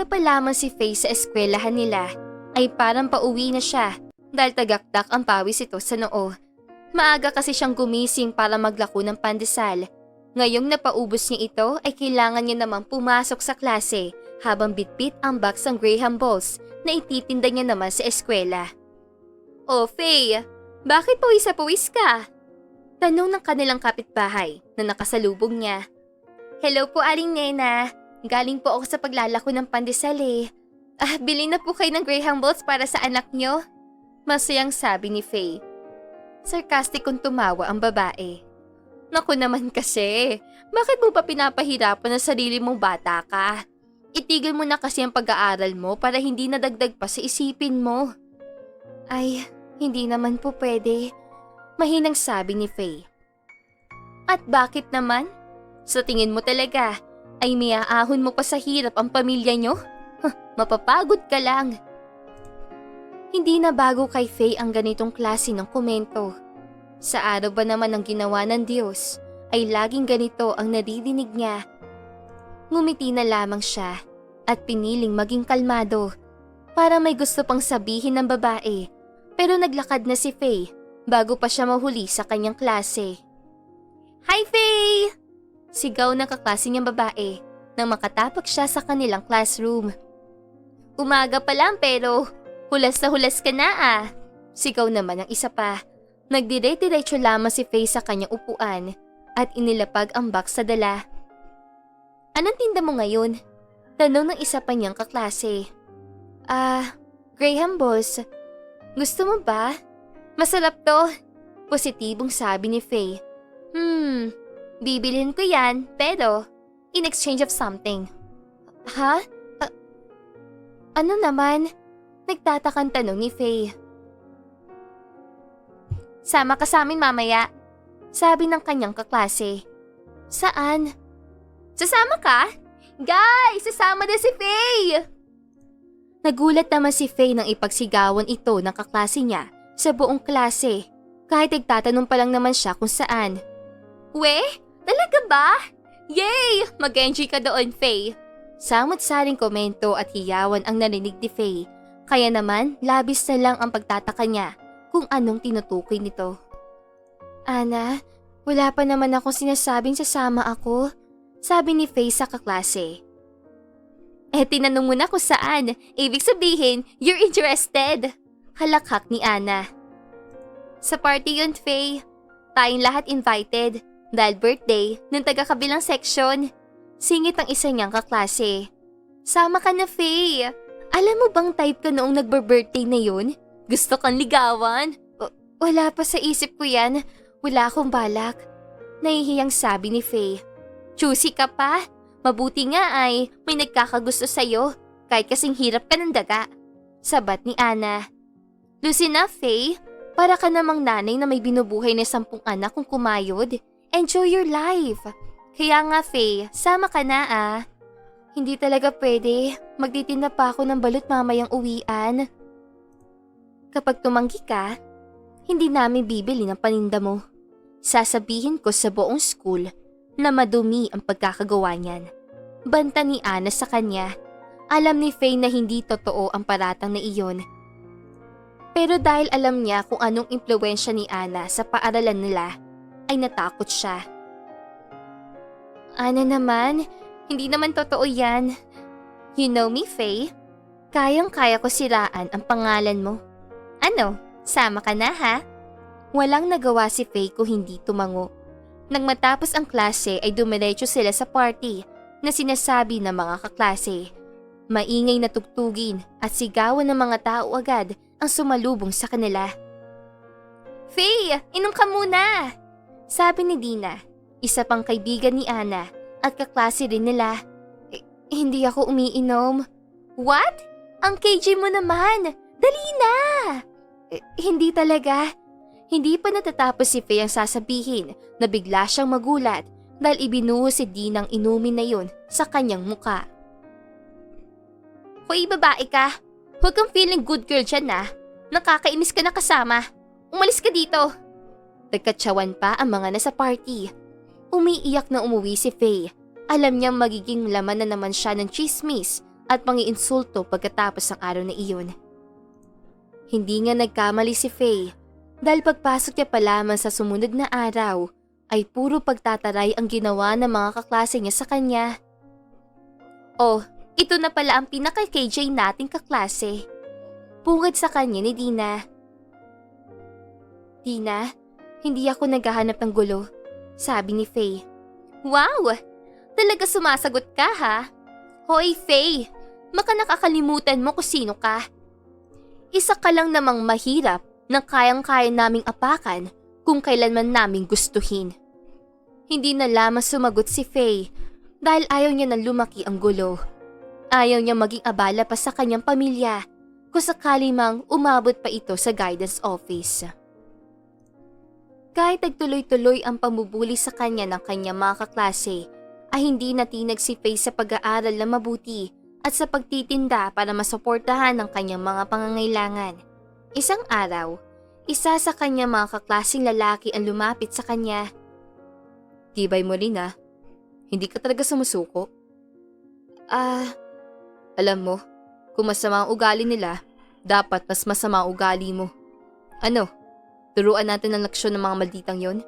Pumunta pa lamang si Faye sa eskwelahan nila ay parang pauwi na siya dahil tagaktak ang pawis ito sa noo. Maaga kasi siyang gumising para maglako ng pandesal. Ngayong napaubos niya ito ay kailangan niya namang pumasok sa klase habang bitbit ang box ng Graham Balls na ititinda niya naman sa eskwela. Oh, Faye, bakit pawis sa pawis ka? Tanong ng kanilang kapitbahay na nakasalubong niya. Hello po, Aling Nena. Galing po ako sa paglalako ng pandesal eh. Ah, bili na po kayo ng Graham Balls para sa anak nyo. Masayang sabi ni Faye. Sarcastic kung tumawa ang babae. Naku naman kasi, bakit mo pa pinapahirapan ang sarili mong bata ka? Itigil mo na kasi ang pag-aaral mo para hindi nadagdag pa sa isipin mo. Ay, hindi naman po pwede. Mahinang sabi ni Faye. At bakit naman? Sa tingin mo talaga, ay miaahon mo pa sa hirap ang pamilya nyo? Huh, mapapagod ka lang. Hindi na bago kay Faye ang ganitong klase ng komento. Sa araw ba naman ng ginawa ng Diyos, ay laging ganito ang naririnig niya. Ngumiti na lamang siya at piniling maging kalmado para may gusto pang sabihin ng babae pero naglakad na si Faye bago pa siya mahuli sa kanyang klase. Hi Faye! Sigaw ng kaklase niyang babae nang makatapak siya sa kanilang classroom. Umaga pa lang pero hulas na hulas ka na ah. Sigaw naman ang isa pa. Nagdire-diretso lamang si Faye sa kanyang upuan at inilapag ang box sa dala. Anong tinda mo ngayon? Tanong ng isa pa niyang kaklase. Ah, Graham Balls. Gusto mo ba? Masarap to. Positibong sabi ni Faye. Bibilhin ko yan, pero in exchange of something. Ha? A- ano naman? Nagtatakang tanong ni Faye. Sama ka sa amin mamaya, sabi ng kanyang kaklase. Saan? Sasama ka? Guys, sasama na si Faye! Nagulat naman si Faye nang ipagsigawan ito ng kaklase niya sa buong klase. Kahit nagtatanong pa lang naman siya kung saan. We? Talaga ba? Yay! Mag-enjoy ka doon, Faye. Samot-saring komento at hiyawan ang narinig ni Faye. Kaya naman, labis na lang ang pagtataka niya kung anong tinutukoy nito. Ana, wala pa naman akong sinasabing sasama ako. Sabi ni Faye sa kaklase. Eh, tinanong mo na kung saan. Ibig sabihin, you're interested. Halakhak ni Ana. Sa party yun, Faye. Tayong lahat invited. Dahil birthday ng taga-kabilang section. Singit ang isa niyang kaklase. Sama ka na, Faye. Alam mo bang type ka noong nagbe-birthday na yun? Gusto kang ligawan? W- wala pa sa isip ko yan. Wala akong balak. Nahihiyang sabi ni Faye. Choosy ka pa? Mabuti nga ay may nagkakagusto sa'yo kahit kasing hirap ka ng daga. Sabat ni Ana. Lucina, Faye, para ka namang nanay na may binubuhay na sampung anak kung kumayod. Enjoy your life. Kaya nga, Faye, sama ka na ah. Hindi talaga pwede. Magtitinda pa ako ng balut mamayang uwian. Kapag tumanggi ka, hindi namin bibili ng paninda mo. Sasabihin ko sa buong school na madumi ang pagkakagawa niyan. Banta ni Ana sa kanya. Alam ni Faye na hindi totoo ang paratang na iyon. Pero dahil alam niya kung anong impluensya ni Ana sa paaralan nila, ay natakot siya. Ana naman, hindi naman totoo yan. You know me, Faye? Kayang-kaya ko siraan ang pangalan mo. Ano, sama ka na ha? Walang nagawa si Faye kung hindi tumango. Nang matapos ang klase ay dumiretso sila sa party na sinasabi ng mga kaklase. Maingay na tugtugin at sigawan ng mga tao agad ang sumalubong sa kanila. Faye, inom ka muna! Sabi ni Dina, isa pang kaibigan ni Ana at kaklase rin nila. "Eh, hindi ako umiinom. What? Ang KJ mo naman! Dali na! "Eh, hindi talaga. Hindi pa natatapos si Faye ang sasabihin na bigla siyang magulat dahil ibinuhos si Dinang inumin na yun sa kanyang muka. Hoy babae ka, huwag kang feeling good girl dyan na. Nakakainis ka na kasama. Umalis ka dito. Nagkatsawan pa ang mga nasa party. Umiiyak na umuwi si Faye. Alam niyang magiging laman na naman siya ng chismis at mangiinsulto pagkatapos ng araw na iyon. Hindi nga nagkamali si Faye dahil pagpasok niya pa lamang sa sumunod na araw ay puro pagtataray ang ginawa ng mga kaklase niya sa kanya. Oh, ito na pala ang pinaka-KJ nating kaklase. Pungad sa kanya ni Dina. Dina, hindi ako naghahanap ng gulo, sabi ni Faye. Wow! Talaga sumasagot ka ha? Hoy Faye, maka nakakalimutan mo kung sino ka. Isa ka lang namang mahirap na kayang-kaya naming apakan kung kailanman naming gustuhin. Hindi na lamang sumagot si Faye dahil ayaw niya nang lumaki ang gulo. Ayaw niya maging abala pa sa kanyang pamilya kung sakali mang umabot pa ito sa guidance office. Kahit nagtuloy-tuloy ang pamubuli sa kanya ng kanyang mga kaklase, ay hindi natinag si Faye sa pag-aaral na mabuti at sa pagtitinda para masuportahan ang kanyang mga pangangailangan. Isang araw, isa sa kanyang mga kaklaseng lalaki ang lumapit sa kanya. Tibay mo rin ah. Hindi ka talaga sumusuko. Ah, alam mo, kung masama ang ugali nila, dapat mas masama ang ugali mo. Ano, turuan natin ang leksyon ng mga malditang yon?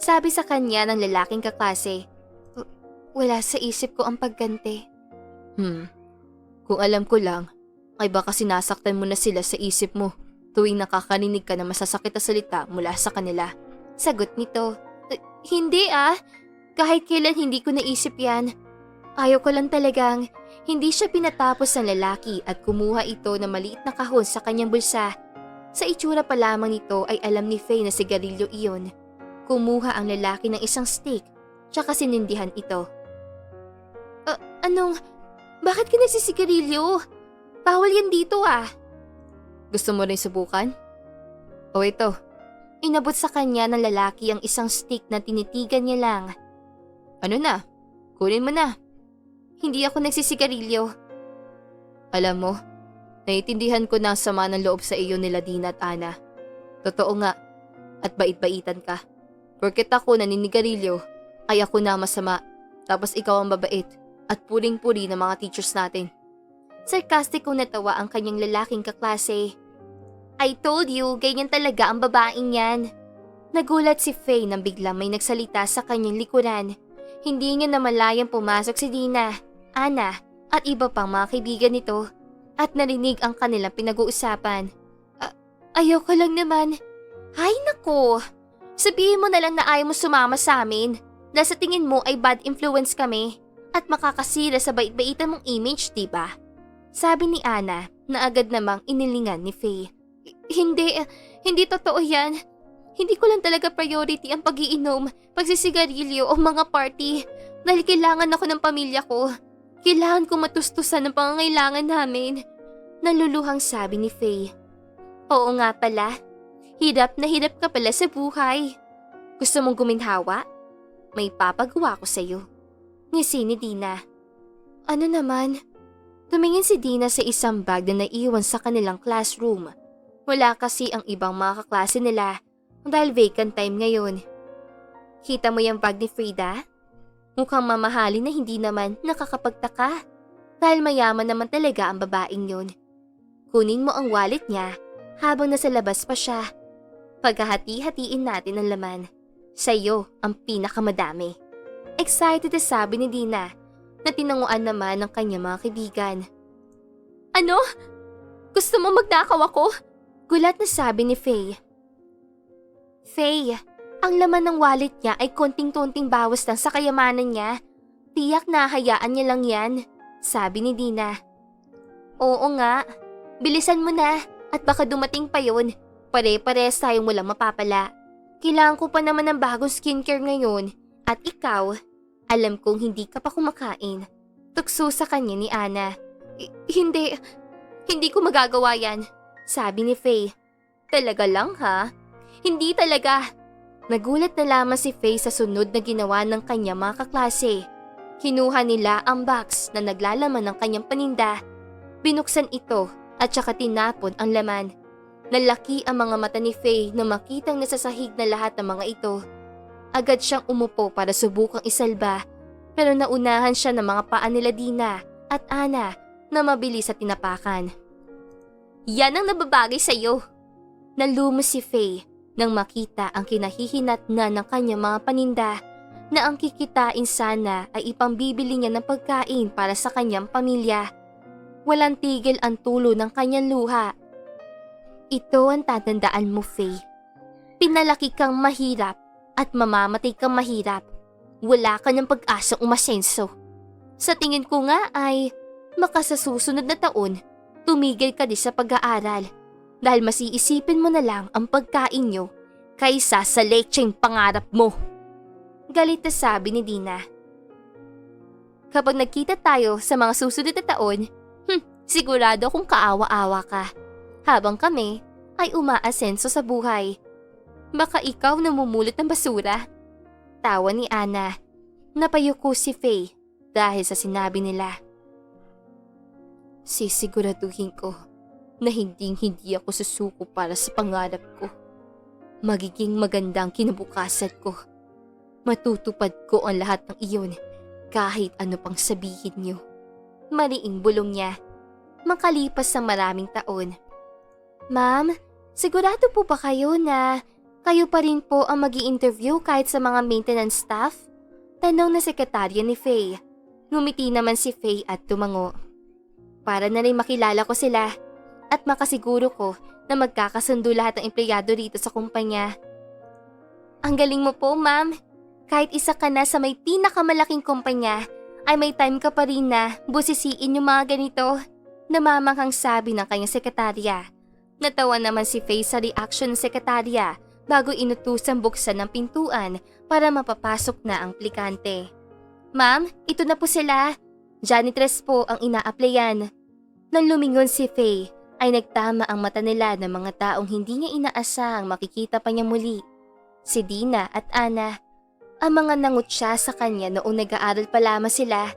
Sabi sa kanya ng lalaking kaklase. "W- Wala sa isip ko ang pagganti. Hmm, kung alam ko lang, ay baka sinasaktan mo na sila sa isip mo tuwing nakakarinig ka na masasakit na salita mula sa kanila. Sagot nito, "Eh, Hindi ah, kahit kailan hindi ko naisip yan. Ayaw ko lang talagang hindi siya pinatapos ng lalaki at kumuha ito na maliit na kahon sa kanyang bulsa. Sa itsura pa lamang nito ay alam ni Faye na sigarilyo iyon. Kumuha ang lalaki ng isang stick, tsaka sinindihan ito. "Ah, anong, bakit ka nagsisigarilyo? Bawal yan dito ah. Gusto mo rin subukan? O ito, inabot sa kanya ng lalaki ang isang stick na tinitigan niya lang. Ano na? Kunin mo na. Hindi ako nagsisigarilyo. Alam mo, naiintindihan ko na ang sama ng loob sa iyo nila Dina at Ana. Totoo nga, at bait-baitan ka. Porket ako naninigarilyo, ay ako na masama. Tapos ikaw ang babait at puring-puri ng mga teachers natin. Sarcastic kong natawa ang kanyang lalaking kaklase. I told you, ganyan talaga ang babaeng yan. Nagulat si Faye nang biglang may nagsalita sa kanyang likuran. Hindi niya namalayang pumasok si Dina, Ana, at iba pang mga kaibigan nito at narinig ang kanilang pinag-uusapan. A- ayaw ko lang naman. Ay nako, sabihin mo na lang na ayaw mo sumama sa amin dahil sa tingin mo ay bad influence kami at makakasira sa bait-baitan mong image, di ba? Sabi ni Ana na agad namang inilingan ni Faye. Hindi, hindi totoo yan. Hindi ko lang talaga priority ang pagiinom, pagsisigarilyo o mga party dahil kailangan ako ng pamilya ko. Kailangan ko matustusan ang pangangailangan namin. Naluluhang sabi ni Faye. Oo nga pala. Hirap na hirap ka pala sa buhay. Gusto mong guminhawa? May papagawa ko sa'yo. Ngisi ni Dina. Ano naman? Tumingin si Dina sa isang bag na naiwan sa kanilang classroom. Wala kasi ang ibang mga kaklase nila dahil vacant time ngayon. Kita mo yung bag ni Frida? Mukhang mamahalin na hindi naman nakakapagtaka dahil mayaman naman talaga ang babaeng yun. Kunin mo ang wallet niya habang nasa labas pa siya. Pagkahati-hatiin natin ang laman. Sa'yo ang pinakamadami. Excited na sabi ni Dina na tinanguan naman ng kanyang mga kaibigan. Ano? Gusto mo magnakaw ako? Gulat na sabi ni Faye. Faye, ang laman ng wallet niya ay konting-konting bawas lang sa kayamanan niya. Tiyak na hayaan niya lang yan, sabi ni Dina. Oo nga, bilisan mo na at baka dumating pa yun. Pare-pares tayong walang mapapala. Kailangan ko pa naman ng bagong skincare ngayon at ikaw, alam kong hindi ka pa kumakain. Tukso sa kanya ni Ana. "I- hindi, hindi ko magagawa yan, sabi ni Faye. Talaga lang ha? Hindi talaga. Nagulat na lamang si Faye sa sunod na ginawa ng kanya mga kaklase. Kinuha nila ang box na naglalaman ng kanyang paninda. Binuksan ito at saka tinapon ang laman. Nalaki ang mga mata ni Faye na makitang nasasahig na lahat ng mga ito. Agad siyang umupo para subukang isalba pero naunahan siya ng mga paa nila Dina at Ana na mabilis at tinapakan. Yan ang nababagay sa'yo. Nalumo si Faye nang makita ang kinahihinat na ng kanyang mga paninda na ang kikitain sana ay ipambibili niya ng pagkain para sa kanyang pamilya. Walang tigil ang tulo ng kanyang luha. Ito ang tatandaan mo, Faye. Pinalaki kang mahirap at mamamatay kang mahirap. Wala ka ng pag-asang umasenso. Sa tingin ko nga ay maka sa susunod na taon, tumigil ka din sa pag-aaral dahil mas iisipin mo na lang ang pagkain nyo kaysa sa lecheng pangarap mo. Galit na sabi ni Dina. Kapag nagkita tayo sa mga susunod na taon, hmm, sigurado kung kaawa-awa ka. Habang kami ay umaasenso sa buhay. Baka ikaw namumulot ng basura. Tawa ni Ana. Napayuko si Faye dahil sa sinabi nila. Sisiguraduhin ko na hinding hindi ako susuko para sa pangarap ko. Magiging magandang kinabukasan ko. Matutupad ko ang lahat ng iyon kahit ano pang sabihin niyo. Maliing bulong niya. Makalipas ang maraming taon. Ma'am, sigurado po ba kayo na kayo pa rin po ang mag interview kahit sa mga maintenance staff? Tanong na sekretarya ni Faye. Ngumiti naman si Faye at tumango. Para na rin makilala ko sila at makasiguro ko na magkakasundo lahat ng empleyado rito sa kumpanya. Ang galing mo po, ma'am. Kahit isa ka na sa may pinakamalaking kumpanya, ay may time ka pa rin na busisiin yung mga ganito. Namamanghang sabi ng kanyang sekretarya. Natawa naman si Faye sa reaction ng sekretarya bago inutusang buksan ng pintuan para mapapasok na ang aplikante. Ma'am, ito na po sila. Janitress po ang ina-applyan. Nang lumingon si Faye, ay nagtama ang mata nila ng mga taong hindi niya inaasahang makikita pa niya muli. Si Dina at Ana. Ang mga nangutya sa kanya noong nag-aaral pa lamang sila.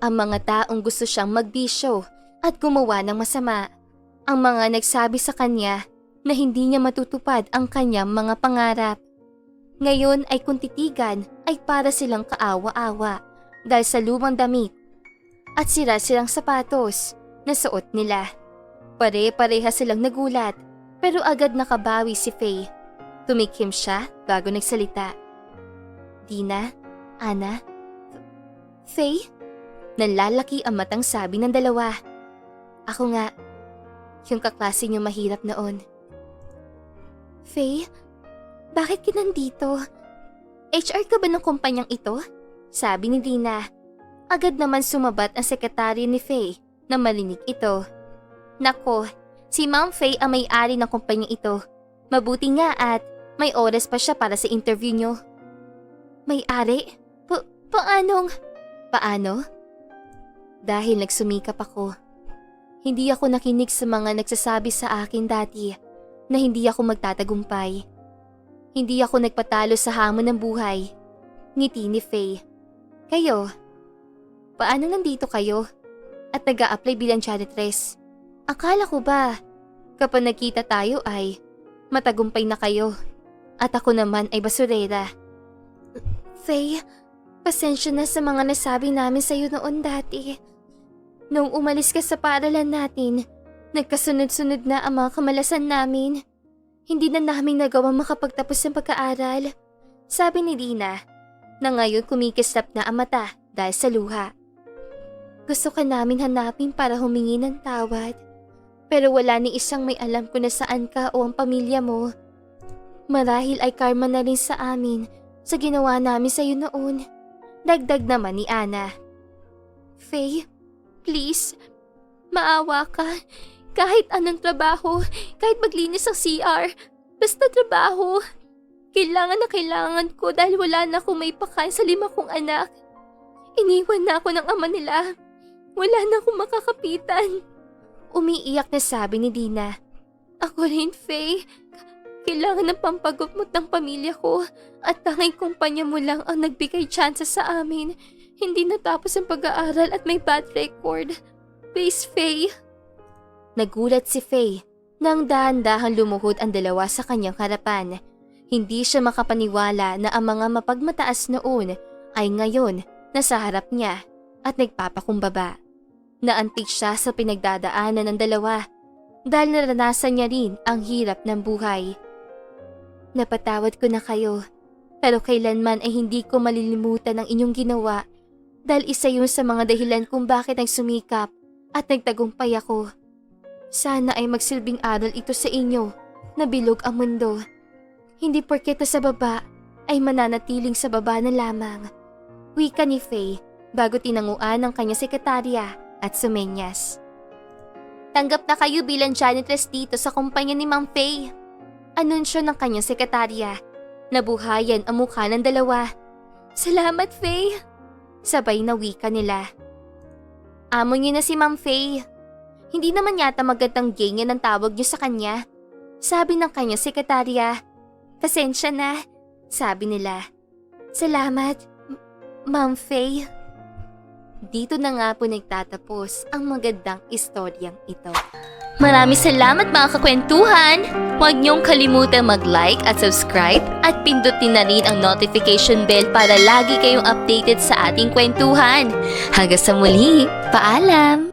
Ang mga taong gusto siyang magbisyo at gumawa ng masama. Ang mga nagsabi sa kanya na hindi niya matutupad ang kanyang mga pangarap. Ngayon ay kung titigan ay para silang kaawa-awa dahil sa lumang damit at sira silang sapatos na suot nila. Pare-pareha silang nagulat pero agad nakabawi si Faye. Tumikim siya bago nagsalita. Dina, Ana, Faye? Nalalaki ang matang sabi ng dalawa. Ako nga, yung kaklase niyo mahirap noon. Faye, bakit ka nandito? HR ka ba ng kumpanyang ito? Sabi ni Dina. Agad naman sumabat ang sekretaryo ni Faye na marinig ito. Nako, si Ma'am Faye ang may-ari ng kumpanyang ito. Mabuti nga at may oras pa siya para sa interview niyo. May-ari? Pa paanong? Paano? Dahil nagsumikap ako. Hindi ako nakinig sa mga nagsasabi sa akin dati na hindi ako magtatagumpay. Hindi ako nagpatalo sa hamon ng buhay. Ngiti ni Faye. Kayo? Paano nandito kayo? At nag apply bilang janitress? Akala ko ba, kapag nagkita tayo ay matagumpay na kayo. At ako naman ay basurera. Faye, pasensya na sa mga nasabi namin sa'yo noon dati. Nung umalis ka sa paaralan natin, nagkasunod-sunod na ang mga kamalasan namin. Hindi na namin nagawang makapagtapos ng pagkaaral. Sabi ni Dina, na ngayon kumikislap na ang mata dahil sa luha. Gusto ka namin hanapin para humingi ng tawad. Pero wala ni isang may alam ko na saan ka o ang pamilya mo. Marahil ay karma na rin sa amin sa ginawa namin sa'yo noon. Dagdag naman ni Ana. Faye, please, maawa ka. Kahit anong trabaho, kahit maglinis ng CR, basta trabaho. Kailangan na kailangan ko dahil wala na akong may pakain sa lima kong anak. Iniwan na ako ng ama nila. Wala na akong makakapitan. Umiiyak na sabi ni Dina. Ako rin, Faye. Kailangan ng pampagupmot ng pamilya ko at tanging kumpanya mo lang ang nagbigay tsansa sa amin. Hindi natapos ang pag-aaral at may bad record. Please, Faye. Nagulat si Faye nang dahan-dahan lumuhod ang dalawa sa kanyang harapan. Hindi siya makapaniwala na ang mga mapagmataas noon ay ngayon nasa harap niya at nagpapakumbaba. Naantig siya sa pinagdadaanan ng dalawa dahil naranasan niya rin ang hirap ng buhay. Napatawad ko na kayo, pero kailanman ay hindi ko malilimutan ang inyong ginawa dahil isa yun sa mga dahilan kung bakit nagsumikap at nagtagumpay ako. Sana ay magsilbing aral ito sa inyo na bilog ang mundo. Hindi porket sa baba ay mananatiling sa baba na lamang. Wika ni Faye bago tinanguan ng kanya sekretarya at sumenyas. Tanggap na kayo bilang janitress dito sa kumpanya ni Ma'am Faye. Anunsyo ng kanyang sekretarya. Nabuhayan ang mukha ng dalawa. Salamat, Faye! Sabay na wika nila. Amo niyo na si Ma'am Faye. Hindi naman yata magandang ganyan ang tawag niyo sa kanya. Sabi ng kanyang sekretarya. Pasensya na, sabi nila. Salamat, Ma'am Faye. Dito na nga po nagtatapos ang magandang istoryang ito. Maraming salamat mga kakwentuhan! Huwag niyong kalimutang mag-like at subscribe at pindutin na rin ang notification bell para lagi kayong updated sa ating kwentuhan. Hanggang sa muli, paalam!